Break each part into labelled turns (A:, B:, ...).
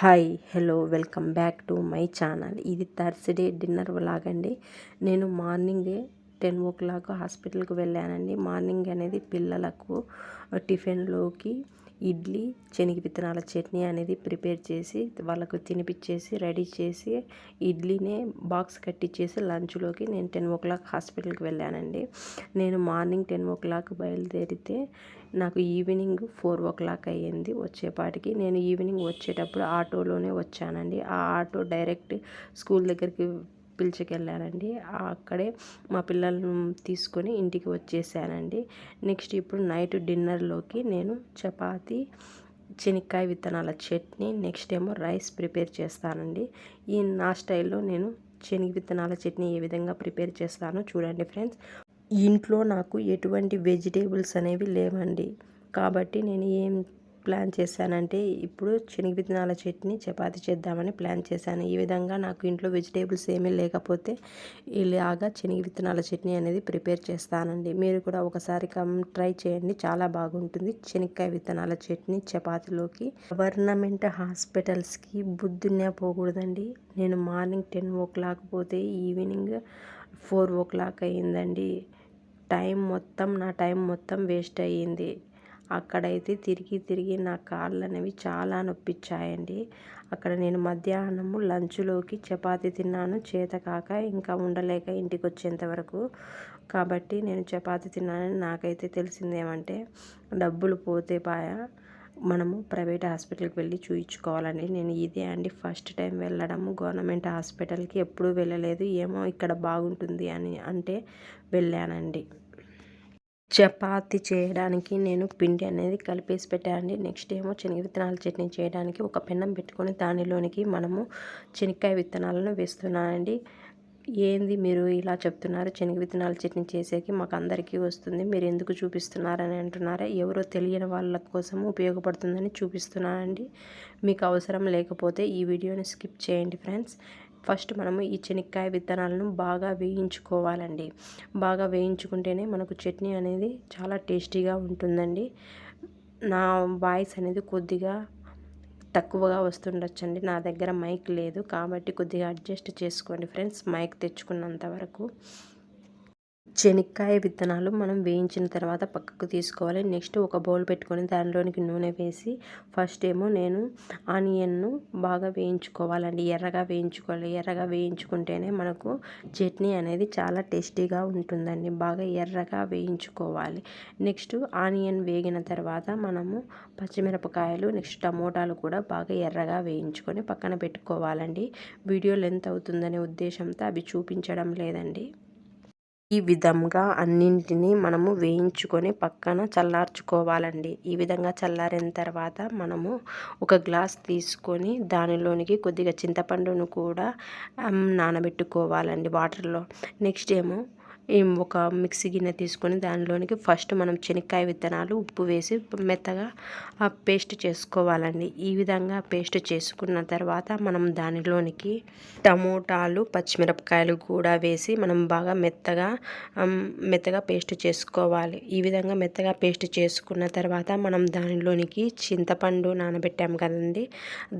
A: Hi hello welcome back to my channel. ఇది Thursday dinner లాగండి నేను మార్నింగే టెన్ ఓ క్లాక్ హాస్పిటల్కి వెళ్ళానండి. మార్నింగ్ అనేది పిల్లలకు టిఫిన్లోకి ఇడ్లీ శనగ విత్తనాల చట్నీ అనేది ప్రిపేర్ చేసి వాళ్ళకు తినిపించేసి రెడీ చేసి ఇడ్లీనే బాక్స్ కట్టించేసి లంచ్లోకి నేను టెన్ ఓ క్లాక్ హాస్పిటల్కి వెళ్ళానండి. నేను మార్నింగ్ టెన్ ఓ క్లాక్ బయలుదేరితే నాకు ఈవినింగ్ ఫోర్ ఓ క్లాక్ అయ్యింది. వచ్చేపాటికి నేను ఈవినింగ్ వచ్చేటప్పుడు ఆటోలోనే వచ్చానండి. ఆ ఆటో డైరెక్ట్ స్కూల్ దగ్గరికి పిలిచికెళ్ళానండి అక్కడే మా పిల్లలను తీసుకొని ఇంటికి వచ్చేసానండి. నెక్స్ట్ ఇప్పుడు నైట్ డిన్నర్లోకి నేను చపాతి శనక్కాయ విత్తనాల చట్నీ నెక్స్ట్ ఏమో రైస్ ప్రిపేర్ చేస్తానండి. ఈ నా స్టైల్లో నేను శనగ విత్తనాల చట్నీ ఏ విధంగా ప్రిపేర్ చేస్తానో చూడండి ఫ్రెండ్స్. ఇంట్లో నాకు ఎటువంటి వెజిటేబుల్స్ అనేవి లేవండి. కాబట్టి నేను ఏం ప్లాన్ చేశానంటే ఇప్పుడు శనగ విత్తనాల చట్నీ చపాతి చేద్దామని ప్లాన్ చేశాను. ఈ విధంగా నాకు ఇంట్లో వెజిటేబుల్స్ ఏమీ లేకపోతే ఇలాగా శనగ విత్తనాల చట్నీ అనేది ప్రిపేర్ చేస్తానండి. మీరు కూడా ఒకసారి కమ్ ట్రై చేయండి. చాలా బాగుంటుంది. శనక్కాయ విత్తనాల చట్నీ చపాతీలోకి గవర్నమెంట్ హాస్పిటల్స్కి బుద్ధున్నే పోకూడదండి. నేను మార్నింగ్ టెన్ ఓ క్లాక్ పోతే ఈవినింగ్ ఫోర్ ఓ క్లాక్ అయ్యిందండి. టైం మొత్తం నా టైం మొత్తం వేస్ట్ అయ్యింది. అక్కడైతే తిరిగి తిరిగి నా కాళ్ళు అనేవి చాలా నొప్పించాయండి అక్కడ నేను మధ్యాహ్నము లంచ్లోకి చపాతి తిన్నాను చేత కాక ఇంకా ఉండలేక ఇంటికి వచ్చేంత వరకు. కాబట్టి నేను చపాతి తిన్నానని నాకైతే తెలిసిందేమంటే డబ్బులు పోతే పాయ మనము ప్రైవేట్ హాస్పిటల్కి వెళ్ళి చూయించుకోవాలండి. నేను ఇదే అండి ఫస్ట్ టైం వెళ్ళడము. గవర్నమెంట్ హాస్పిటల్కి ఎప్పుడూ వెళ్ళలేదు. ఏమో ఇక్కడ బాగుంటుంది అని అంటే వెళ్ళానండి. చపాతి చేయడానికి నేను పిండి అనేది కలిపేసి పెట్టానండి నెక్స్ట్ ఏమో శనగ విత్తనాల చట్నీ చేయడానికి ఒక పెన్నం పెట్టుకొని దానిలోనికి మనము శనక్కాయ విత్తనాలను వేస్తున్నానండి ఏంది మీరు ఇలా చెప్తున్నారు? శనగ విత్తనాల చట్నీ చేసేకి మాకు అందరికీ వస్తుంది. మీరు ఎందుకు చూపిస్తున్నారని అంటున్నారా? ఎవరో తెలియని వాళ్ళ కోసం ఉపయోగపడుతుందని చూపిస్తున్నానండి. మీకు అవసరం లేకపోతే ఈ వీడియోని స్కిప్ చేయండి ఫ్రెండ్స్. ఫస్ట్ మనము ఈ చెనక్కాయ విత్తనాలను బాగా వేయించుకోవాలండి. బాగా వేయించుకుంటేనే మనకు చట్నీ అనేది చాలా టేస్టీగా ఉంటుందండి. నా వాయిస్ అనేది కొద్దిగా తక్కువగా వస్తుండొచ్చండి. నా దగ్గర మైక్ లేదు కాబట్టి కొద్దిగా అడ్జస్ట్ చేసుకోండి ఫ్రెండ్స్. మైక్ తెచ్చుకున్నంత వరకు శనక్కాయ విత్తనాలు మనం వేయించిన తర్వాత పక్కకు తీసుకోవాలి. నెక్స్ట్ ఒక బౌల్ పెట్టుకొని దానిలోనికి నూనె వేసి ఫస్ట్ ఏమో నేను ఆనియన్ను బాగా వేయించుకోవాలండి. ఎర్రగా వేయించుకోవాలి. ఎర్రగా వేయించుకుంటేనే మనకు చట్నీ అనేది చాలా టేస్టీగా ఉంటుందండి. బాగా ఎర్రగా వేయించుకోవాలి. నెక్స్ట్ ఆనియన్ వేగిన తర్వాత మనము పచ్చిమిరపకాయలు నెక్స్ట్ టమోటాలు కూడా బాగా ఎర్రగా వేయించుకొని పక్కన పెట్టుకోవాలండి. వీడియో లెంత్ అవుతుందనే ఉద్దేశంతో అవి చూపించడం లేదండి. ఈ విధంగా అన్నింటినీ మనము వేయించుకొని పక్కన చల్లార్చుకోవాలండి. ఈ విధంగా చల్లారిన తర్వాత మనము ఒక గ్లాస్ తీసుకొని దానిలోనికి కొద్దిగా చింతపండును కూడా నానబెట్టుకోవాలండి వాటర్లో. నెక్స్ట్ ఏమో ఒక మిక్సీ గిన్నె తీసుకొని దానిలోనికి ఫస్ట్ మనం శనక్కాయ విత్తనాలు ఉప్పు వేసి మెత్తగా పేస్ట్ చేసుకోవాలండి. ఈ విధంగా పేస్ట్ చేసుకున్న తర్వాత మనం దానిలోనికి టమోటాలు పచ్చిమిరపకాయలు కూడా వేసి మనం బాగా మెత్తగా మెత్తగా పేస్ట్ చేసుకోవాలి. ఈ విధంగా మెత్తగా పేస్ట్ చేసుకున్న తర్వాత మనం దానిలోనికి చింతపండు నానబెట్టాము కదండి.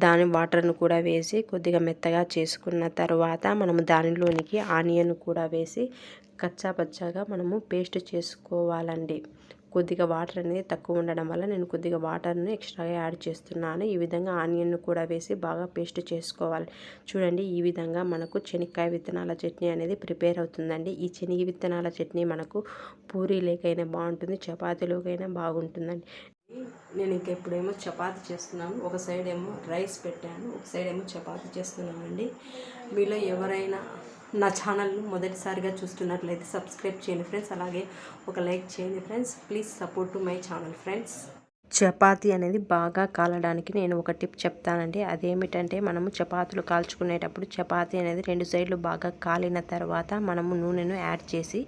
A: దాని వాటర్ను కూడా వేసి కొద్దిగా మెత్తగా చేసుకున్న తర్వాత మనం దానిలోనికి ఆనియన్ కూడా వేసి కచ్చా పచ్చాగా మనము పేస్ట్ చేసుకోవాలండి. కొద్దిగా వాటర్ అనేది తక్కువ ఉండడం వల్ల నేను కొద్దిగా వాటర్ను ఎక్స్ట్రాగా యాడ్ చేస్తున్నాను. ఈ విధంగా ఆనియన్ను కూడా వేసి బాగా పేస్ట్ చేసుకోవాలి. చూడండి ఈ విధంగా మనకు శనక్కాయ విత్తనాల చట్నీ అనేది ప్రిపేర్ అవుతుందండి. ఈ శనగ విత్తనాల చట్నీ మనకు పూరీలేకైనా బాగుంటుంది చపాతీలోకైనా బాగుంటుందండి. నేను ఇంకా ఇప్పుడేమో చపాతి చేస్తున్నాను. ఒక సైడ్ ఏమో రైస్ పెట్టాను ఒక సైడ్ ఏమో చపాతి చేస్తున్నాను అండి మీలో ఎవరైనా నా ఛానల్ను మొదటిసారిగా చూస్తున్నట్లయితే సబ్స్క్రైబ్ చేయండి ఫ్రెండ్స్. అలాగే ఒక లైక్ చేయండి friends. Please support to my channel friends. Chapati అనేది బాగా కాలడానికి నేను ఒక టిప్ చెప్తానండి. అదేమిటంటే మనము చపాతీలు కాల్చుకునేటప్పుడు చపాతి అనేది రెండు సైడ్లు బాగా కాలిన తర్వాత మనము నూనెను యాడ్ చేసి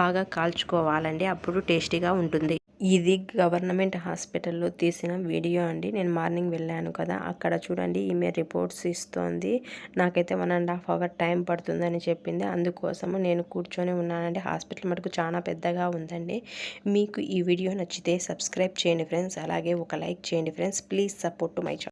A: బాగా కాల్చుకోవాలండి. అప్పుడు టేస్టీగా ఉంటుంది. ఇది గవర్నమెంట్ హాస్పిటల్లో తీసిన వీడియో అండి. నేను మార్నింగ్ వెళ్ళాను కదా అక్కడ చూడండి ఈమె రిపోర్ట్స్ ఇస్తోంది. నాకైతే one and half hour time పడుతుందని చెప్పింది. అందుకోసము నేను కూర్చొని ఉన్నానండి. హాస్పిటల్ మటుకు చాలా పెద్దగా ఉందండి. మీకు ఈ వీడియో నచ్చితే సబ్స్క్రైబ్ చేయండి ఫ్రెండ్స్. అలాగే ఒక లైక్ చేయండి friends. Please support my channel